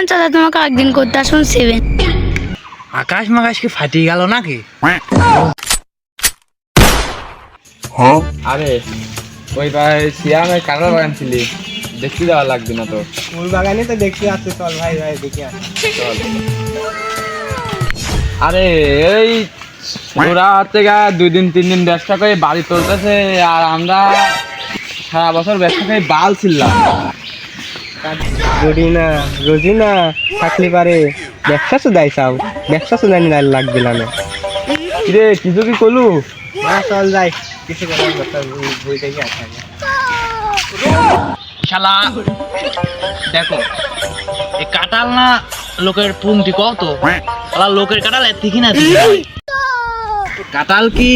Seven চাচা তোমাকে একদিন করতে আসুন সেভেন আকাশ মাকাশ কি ফাটিয়ে গেল নাকি? আরে ওই ভাই সিয়ামের কাঁকড়া বাগান ছিলি দেখতে যাওয়া লাগবে না তো। ফুল বাগানে তো দেখতে আসছে চল ভাই ভাই দেখে আস। চল আরে এই ওরা হচ্ছে গা দুই দিন তিন দিন ব্যবসা করে বাড়ি চলতেছে আর আমরা সারা বছর ব্যবসা করে বাল ছিলাম। রোজি না রোজি না থাকলে পারে ব্যবসা চাও ব্যবসা লাগবে না। কিরে কিছু কি করলু? না চল যাই কিছু আসা শালা দেখো এই কাটাল না লোকের পুংটি কত? শালা লোকের কাটাল এর থেকে না কাটাল কি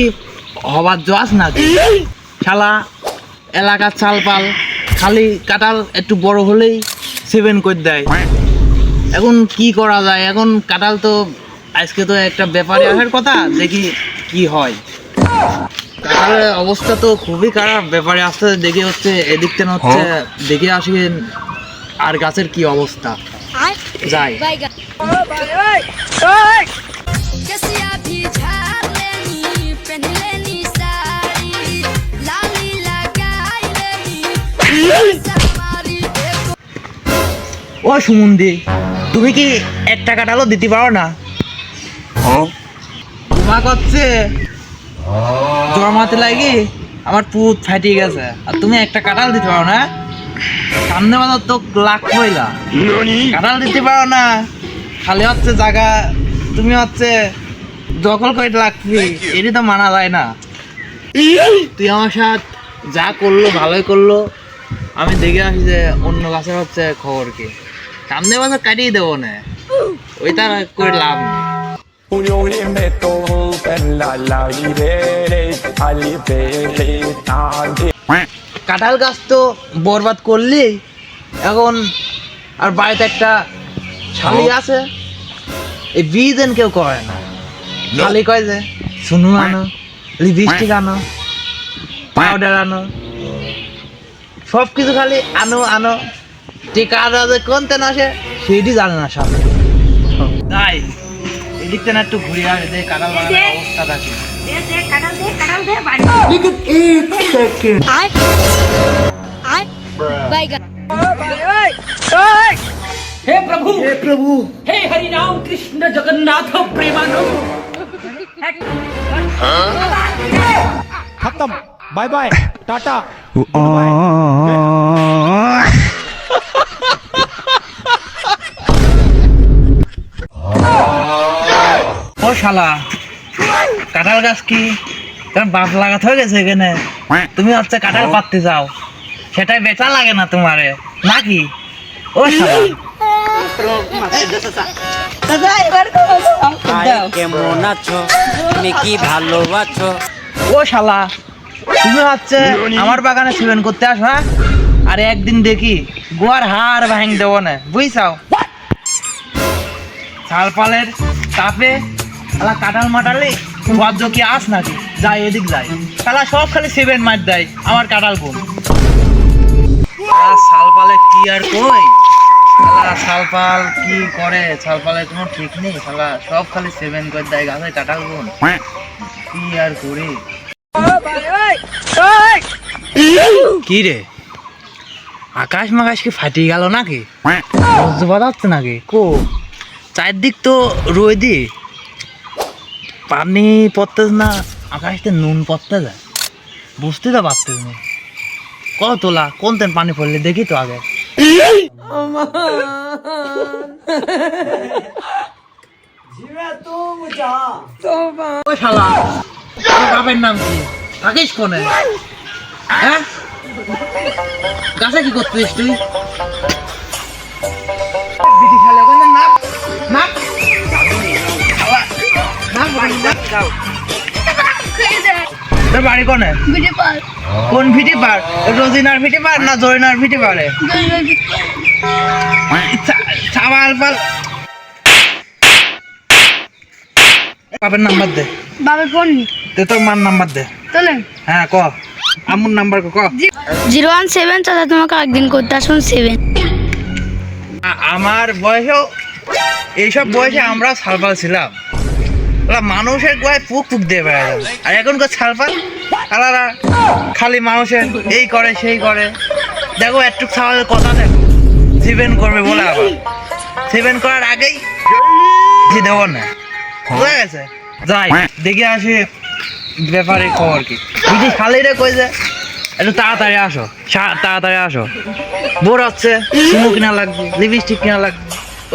হবার জোয়াস না শালা এলাকার চালপাল খালি কাটাল একটু বড় হলেই সেভেন করে দেয়। এখন কি করা যায়? এখন কাটাল তো আজকে তো একটা ব্যাপারে আসার কথা দেখি কি হয়। কাটালের অবস্থা তো খুবই খারাপ ব্যাপারে আসতে দেখে হচ্ছে এদিক থেকে হচ্ছে দেখে আসি আর গাছের কি অবস্থা। যাই। ও সুমন্দি তুমি কি একটা কাটালও দিতে পারো না? তোমাকে হচ্ছে জমাতে লাগি আমার পুত ফাটিয়ে গেছে। আর তুমি একটা কাটাল দিতে পারো না? সামনে বাজার তো লাখ হইলা কাটাল দিতে পারো না? খালি হচ্ছে জায়গা তুমি হচ্ছে দখল করে রাখবি এটি তো মানা যায় না। তুই আমার সাথে যা করল ভালোই করল। আমি দেখে আসি যে অন্য গাছের হচ্ছে খবর কি। সামনে বছর কাটিয়ে দেবো না। ওই তার করে লাভ নেই। কাঁঠাল গাছ তো বরবাদ করলি এখন আর বাড়িতে একটা শালি আছে এই বিদেন কেউ করে না। শালি কয় যে শুনু আনো লিপস্টিক আনো পাউডার আনো সব কিছু খালি আনো আনো। টিকা যে কোন তেন আসে? সেইটি জানে না শালি তাই এদিক তেন একটু ঘুরে আসে যে কাঁঠাল বাগানের অবস্থাটা কি আয় আয় বাইগা খতম বাই বাই টাটা। শালা। কাঁঠাল গাছ কি? তোমার বাপ লাগাতে হয়ে গেছে এখানে। তুমি হচ্ছে কাঁঠাল পাততে যাও। সেটাই বেচা লাগে না তোমারে। নাকি? ও শালা। কেমন আছো? তুমি কি ভালো আছো ও শালা। তুমি হচ্ছে আমার বাগানে সেভেন করতে আসো হ্যাঁ? আরে একদিন দেখি গোয়ার হার ভাঙ দেবো না। বুঝছাও? চালপালের তাপে শালা কাঁঠাল মাটালে বজ্র কি আস নাকি? যাই এদিক যাই শালা সব খালি সেভেন মার দেয় আমার কাঁঠাল বোন শালপালে কি আর কই? শালা শালপাল কি করে? শালপালের কোনো ঠিক নেই শালা সব খালি সেভেন করে দেয় গাছের কাঁঠাল বোন কি আর করি? কি রে? আকাশ মাকাশ কি ফাটিয়ে গেল নাকি? বাজাচ্ছে নাকি? কো? চারদিক তো রোদি পানি পড়তেছে না আকাশতে নুন পড়তে যায় বুঝতে তো পারতেছ না। কত তোলা কোন তেন পানি পড়লে দেখি তো আগে। ও শালা বাপের নাম কি? থাকিস কোনে? হ্যাঁ? গাছে কি করতিস তুই? বিটি খেলে তোর বাড়ি কোনে? কোন ভিটি পার রোজিনার ভিটি পার না জরিনার ভিটি পারে? চাওয়াল পাল বাপের নাম্বার দে। বাবার ফোন দে তোর মার নাম্বার দে। তোলেন হ্যাঁ ক। আমুর নাম্বার ক ক। জিরো ওয়ান সেভেন চাচা তোমাকে একদিন করতে আসুন সেভেন। আমার বয়সেও এইসব বয়সে আমরা সালপাল ছিলাম। মানুষের গায়ে পুক পুক দিয়ে বেড়ায় আর এখনকার সালপাল আলাদা খালি মানুষের এই করে, সেই করে। দেখো, একটু সালের কথা দেখো। সেভেন করবে বলে আবার। সিভেন করার আগেই দেবো না। বুঝা গেছে? যাই, দেখে আসি ব্যাপারে খবর কি। যদি খালিরে কই যে, একটু তাড়াতাড়ি আসো। তাড়াতাড়ি আসো। বোর হচ্ছে চুমু কিনা লাগবে লিপস্টিক কিনা লাগবে।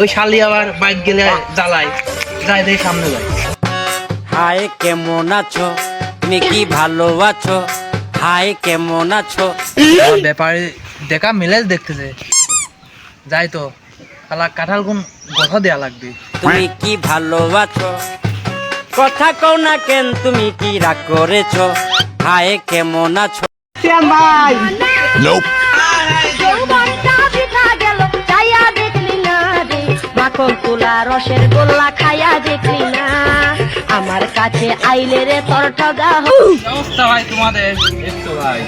ওই শালি আবার বাইক গেলে জ্বালাই যাই, দেখি সামনে যাই। হাই কেমন আছো? তুমি কি ভালো আছো? হাই কেমন আছো? ব্যাপারে দেখা মিলেজ দেখতেছে। যাই তো শালা কাঁঠাল কোন কথা দেয়া লাগবে। তুমি কি ভালো আছো? কথা কও না কেন তুমি কি রাগ করেছ? হায় কেমন আছো? ভাই মাখন তুলা রসের গোল্লা খাইয়া দেখলি না। আমার কাছে আইলে রে তোর ঠগা অবস্থা ভাই তোমাদের। একটু ভাই।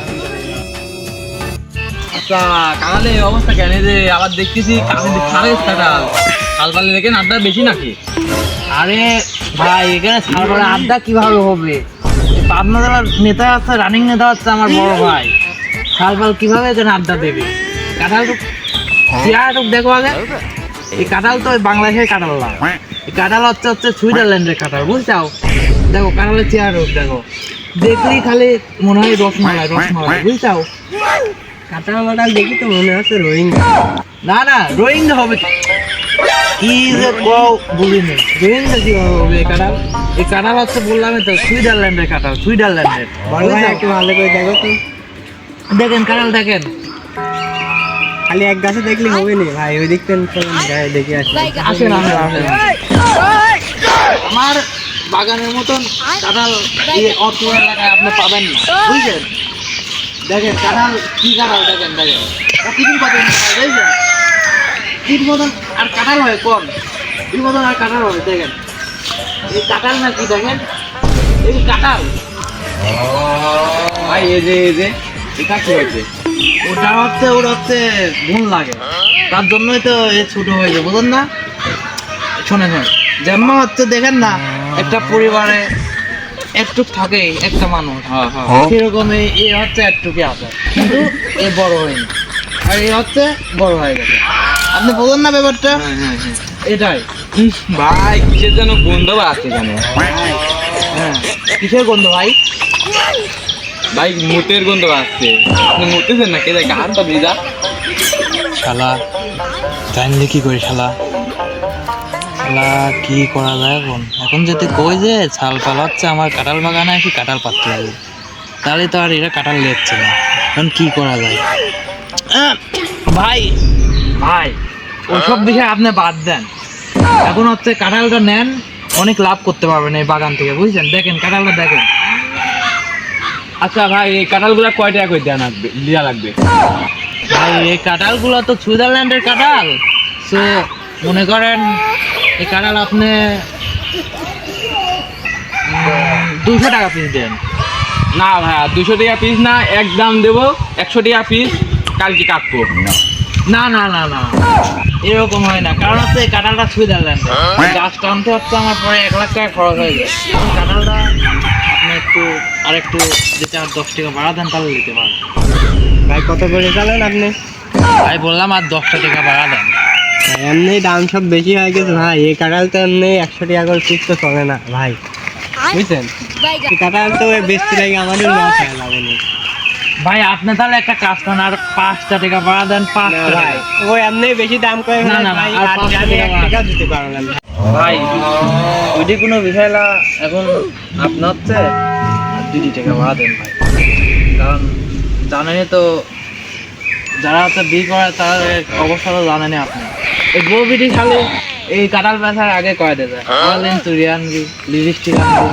আচ্ছা অবস্থা কেন? যে আবার দেখতেছি কাছে সাড়ে কাটাল কালপালে দেখেন আড্ডা বেশি নাকি? আরে ভাই এখানে সারবার আড্ডা কীভাবে হবে? পাবনা জেলার নেতা আছে রানিং নেতা হচ্ছে আমার বড় ভাই। সালপাল কীভাবে এখানে আড্ডা দেবে? কাঁঠাল তো চেয়ারটুক দেখো আগে। এই কাঁঠাল তো বাংলাদেশের কাঁঠাল না। এই কাঁঠাল হচ্ছে হচ্ছে সুইজারল্যান্ডের কাঁঠাল বুঝছাও? দেখো কাঁঠালের চেয়ারটুক দেখো। দেখলেই খালি মনে হয় রসমালাই রসমালাই বুঝছাও? কাঁটাল মাটাল দেখি তো মনে হচ্ছে রোহিঙ্গা। না না রোহিঙ্গা হবে কি? কি যে কও বুঝিনি। রোহিঙ্গা কি হবে এই কাঁঠাল? এই কাঁঠাল হচ্ছে বললাম তো সুইজারল্যান্ডের কাঁঠাল সুইজারল্যান্ডের। বড় একটু ভালো করে দেখো তো। দেখেন কাঁঠাল দেখেন। খালি এক গাছে দেখলে হবে না? ভাই ওই দিকটা গায়ে দেখে আসি। আসেন আসেন আমার বাগানের মতন কাঁঠাল অত এলাকায় আপনি পাবেন না। বুঝলেন দেখেন কাঁঠাল কি কাঁঠাল? দেখেন দেখেন। পাবেন কাঁঠাল বুঝলেন ঠিক মতন আর কাঁঠাল হয় কোন ঠিক মতন আর কাঁঠাল হবে দেখেন। এই কাঁঠাল না কি দেখেন? এই কাঁঠাল। ভাই এই যে এই যে। এটা কি হয়েছে? ওটা হচ্ছে ওর হচ্ছে গুণ লাগে। তার জন্যই তো এ ছোট হয়েছে বুঝলেন না? শোনেন শোনেন। যেমন হচ্ছে দেখেন না একটা পরিবারে একটু থাকে একটা মানুষ। হ্যাঁ হ্যাঁ। সেরকম এই এ হচ্ছে একটুকে আছে কিন্তু এ বড় হয়নি। আর এ হচ্ছে বড় হয়ে গেছে। আপনি বলুন না ব্যাপারটা? হ্যাঁ হ্যাঁ হ্যাঁ। এটাই। ভাই কিসের যেন গন্ধ আছে এখানে? হ্যাঁ। কিসের গন্ধ ভাই? ভাই মুতের গন্ধ আসছে। আপনি মুতেছেন না কে যায় গানটা ভিজা। শালা জানলে কি করি শালা? শালা কি করা যায় এখন? এখন যদি কই যে ছাল পাল হচ্ছে আমার কাঁঠাল বাগানে এসে কাঁঠাল পাততে হবে। তাহলে তো আর এরা কাঁঠাল লেচ্ছে না। এখন কি করা যায়? ভাই ভাই ওসব বিষয়ে আপনি বাদ দেন। এখন হচ্ছে কাঁঠালটা নেন অনেক লাভ করতে পারবেন এই বাগান থেকে বুঝছেন? দেখেন কাঁঠালটা দেখেন। আচ্ছা ভাই এই কাঁঠালগুলো কয় টাকা করে দেওয়া লাগবে দেওয়া লাগবে? ভাই এই কাঁঠালগুলো তো সুইজারল্যান্ডের কাঁঠাল। সো মনে করেন এই কাঁঠাল আপনি দুশো টাকা পিস দেন। না ভাইয়া দুশো টাকা পিস না এক দাম দেবো একশো টাকা পিস কালকে কাটবো। না না না না এরকম হয় না কারণ হচ্ছে এই কাঁঠালটা সুইজারল্যান্ড গাছটা আনতে হচ্ছে আমার পরে এক লাখ টাকা খরচ হয়ে যায়। কাঁঠালটা একটু আর একটু যেটা আর দশ টাকা বাড়া দেন তাহলে নিতে পারেন ভাই কত করে চালেন আপনি? ভাই বললাম আর দশটা টাকা বাড়া দেন। এমনি দাম সব বেশি হয়ে গেছে ভাই। এই কাঁঠাল তো এমনি একশো টাকা করে পিস তো চলে না ভাই। বুঝছেন? কাঁঠাল তো বেশি লাগে আমাদের না ভাই আপনি তাহলে একটা কাজ করেন আর পাঁচটা টাকা বাড়া দেন না পাঁচটা ভাই টাকা। ও এমনি বেশি দাম করে না, না, ভাই আর আর আমি এক টাকা দিতে পারলাম না। ভাই ওইটি কোনো বিষয় না এখন আপনার হচ্ছে দুইটি টাকা বাড়া দেন ভাই। কারণ জানেনই তো যারা হচ্ছে বিয়ে করে তার অবস্থা তো জানেনই আপনি। এই বউ বিটি খালি এই কাঁঠাল বেচার আগে কয় দেবে। অনলাইন চুরি আনবি লিপস্টিক আনবি।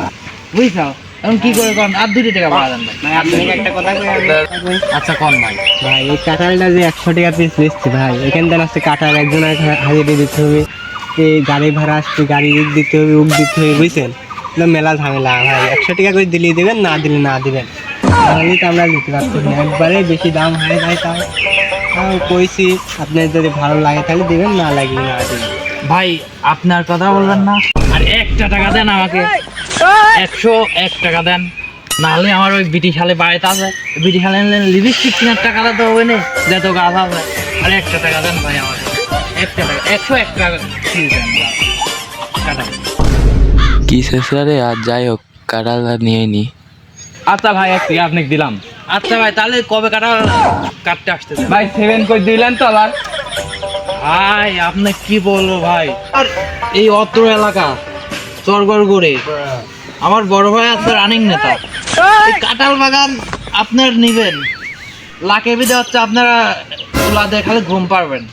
বুঝছাও? এখন কি করে করেন আর দুটি টাকা বাড়া দেন ভাই। আপনাকে একটা কথা কই আচ্ছা কোন ভাই? ভাই এই কাঁঠালটা যে একশো টাকা পিস বেচছে ভাই এখান থেকে আসছে কাঁঠাল একজনের হাজিরে দিতে হবে এই গাড়ি ভাড়া আসছে গাড়ি উক দিতে হবে উক দিতে হবে বুঝছেন? মেলা ঝামেলা ভাই। একশো টাকা করে দিলেই দেবেন না দিলে না দিবেন। তাহলে তো আমরা দিতে পারছি না। একবারে বেশি দাম হয়ে যায় তাও। আমি কইছি আপনার যদি ভালো লাগে তাহলে দিবেন না লাগলে না দেবেন। ভাই আপনার কথা বললেন না। আর একটা টাকা দেন আমাকে। একশো এক টাকা দেন। নাহলে আমার ওই বিটি শালে বাড়িতে আছে। বিটি শালে লিপস্টিক কেনার টাকাটা তো হবে না। যত গাছ আছে। আর একটা টাকা দেন ভাই আমার একটা টাকা একশো এক টাকা দেন কাটা কি শেষে আর যাই হোক কাটালটা নিয়ে নি। আচ্ছা ভাই এক থেকে আপনাকে দিলাম। আচ্ছা ভাই তাহলে কবে কাটা কাটতে আসতেছে? ভাই সেভেন করে দিলেন তো আবার? ভাই আপনি কি বলব ভাই? আর এই অত্র এলাকা চরগড় করে আমার বড় ভাই আছে রানিং নেতা। এই কাঁঠাল বাগান আপনার নিবেন। লাকে বিদে হচ্ছে আপনারা তুলা দেখালে ঘুম পারবেন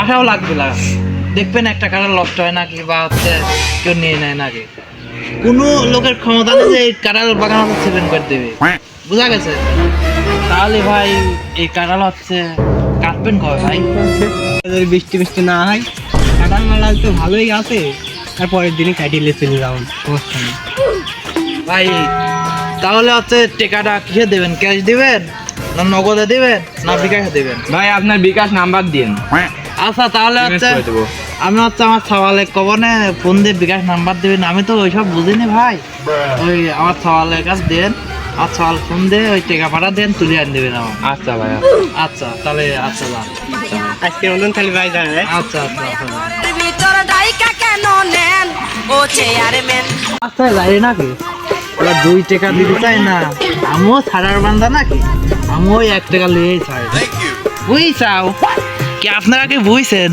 আশাও লাগবে না। দেখবেন একটা কাঁঠাল নষ্ট হয় নাকি বা হচ্ছে কেউ নিয়ে নেয় নাকি? কোনো লোকের ক্ষমতা নেই যে এই কাঁঠাল বাগান হচ্ছে সেভেন করে দেবে। বুঝা গেছে? তাহলে ভাই এই কাঁঠাল হচ্ছে কাটবেন কবে ভাই? যদি বৃষ্টি বৃষ্টি না হয়। কাটাল মালাল তো ভালোই আছে। আর পরের দিনই কাটিয়ে চলে যাবেন সমস্যা নেই। ভাই তাহলে হচ্ছে টেকাটা কিসে দেবেন? ক্যাশ দিবেন? না নগদে দিবেন? না বিকাশে দিবেন? ভাই আপনার বিকাশ নাম্বার দিন। আচ্ছা তাহলে হচ্ছে। আমি হচ্ছে আমার সওয়ালে কবনে ফোন দিয়ে বিকাশ নাম্বার দিবেন আমি তো ওইসব বুঝিনি ভাই। ওই আমার সওয়ালের কাছে দেন আর সওয়াল ফোন দিয়ে ওই টেকা পাঠা দেন তুলে আন দেবেন আমার আচ্ছা ভাই আচ্ছা। তাহলে আচ্ছা যান। আজকের মতন তাহলে ভাই জানেন আচ্ছা আচ্ছা আচ্ছা ভিতর ডাইকা কেন নেন? ও চেয়ারম্যান আচ্ছা যাই নাকি ওরা দুই টাকা দিতে চাই না। আমিও ছাড়ার বান্ধা নাকি আমিও এক টাকা লিয়েই ছাড়। বুঝছাও? কি আপনারা কি বুঝছেন?